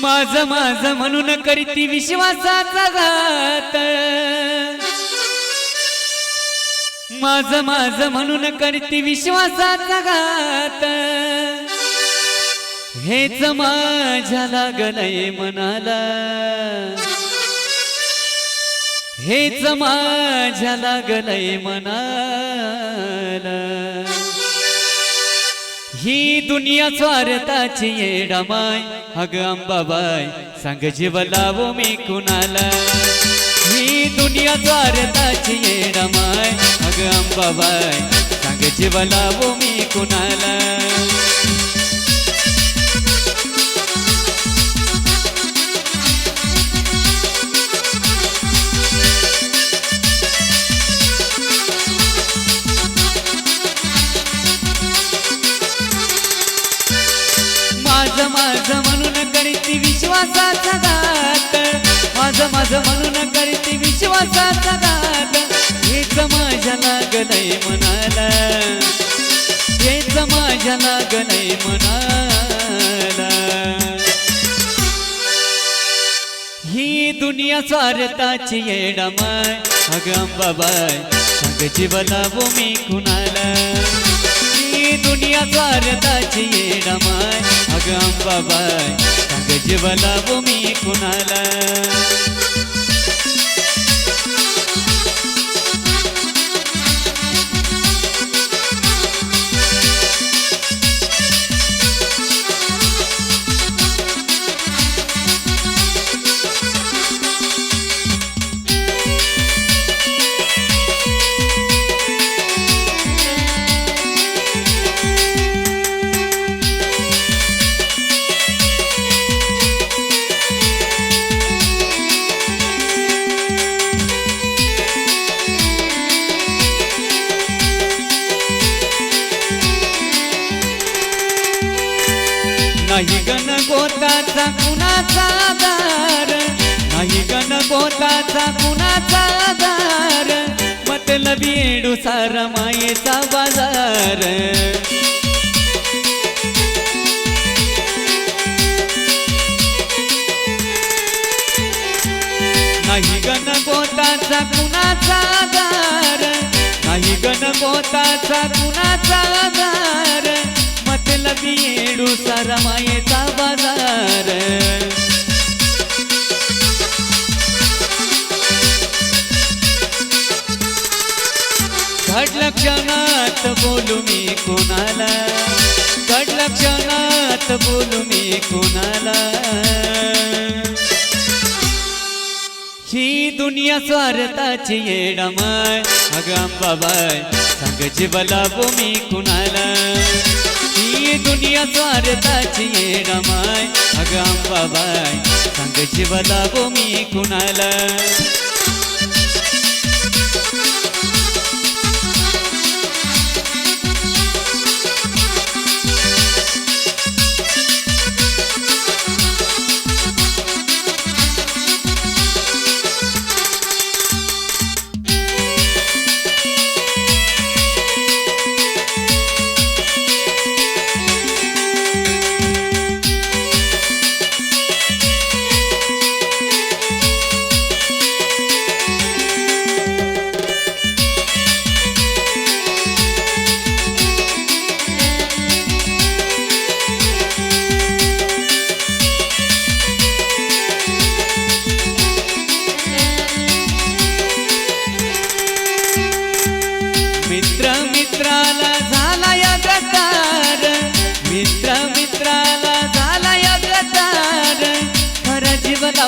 माझ माझ म्हणून करीती विश्वासाचा घात. माझ माझ म्हणून करती विश्वासाचा घात. हेच माझ्या लागलय मनाला. हेच माझ्या लागलय मनाला. ही दुनिया स्वार्थाची येडामाय अग अंबाबाई सांग जीव लावू मी कुणाला? ही दुनिया स्वार्थाची येडामाय अग अंबाबाई सांग जीव लावू मी कुणाला? माझ म्हणून करीती विश्वासाचा घात हेच माझ्या लागलंय मनाला हेच माझ्या लागलंय मनाला ही दुनिया स्वार्थाची येडामाय. अग अंबाबाई अग जीवला भूमी कुणाला ही दुनिया स्वार्थाची येडामाय. अग अंबाबाई जीव लावू मी कुणाला? नाही गण गोताचा कुणाचा दार नाही गण गोताचा कुणाचा दार मतलबी येडू सारा मायेचा बाजार. नाही गण गोताचा कुणाचा दार नाही गण गोताचा कुणाचा दार मतलबी येडू सारा मायेचा बाजार. घडलं क्षणात बोलू मी कोणाला? घडलं क्षणात बोलू मी कोणाला? ही दुनिया स्वार्थाची येडामाय अग अंबाबाई सांग जीवला मी कुणाला? दुनिया स्वार्थाची येडामाय. अगं बाबाय सांग जीवला मी कुणाला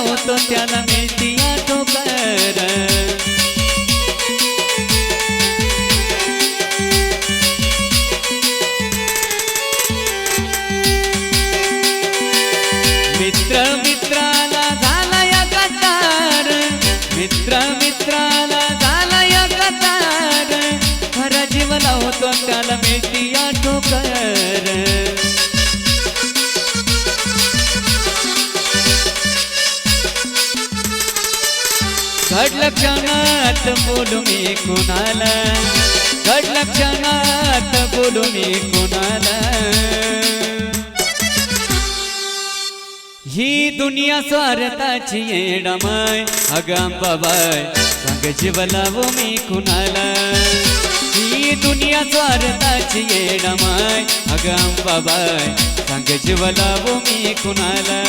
我蹲下。घडलं क्षणात बोलू मी कुणाला घडलं क्षणात बोलू मी कुणाला ही दुनिया स्वार्थाची येडमाय अगम बाबाय सांग जीवलावो मी कुणाला ही दुनिया स्वार्थाची येडमाय अगं बाबाय सांग जीवलावो मी कुणाला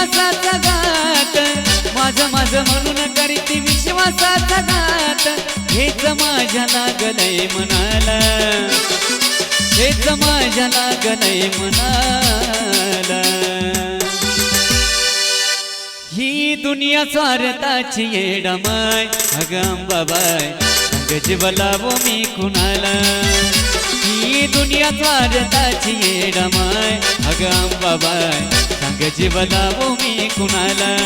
विश्वासाचा घात. माझं माझं म्हणून करती विश्वासाचा घात. हेच माझ्या लागलय म्हणाला. हेच माझ्या लागलय म्हणाला. ही दुनिया स्वार्थाची येडमाय. अगम बाबाय गजबलावो मी कुणाला? ही दुनिया स्वार्थाची येडमाय. अगम बाबाय जीव लावू मी कुणाला?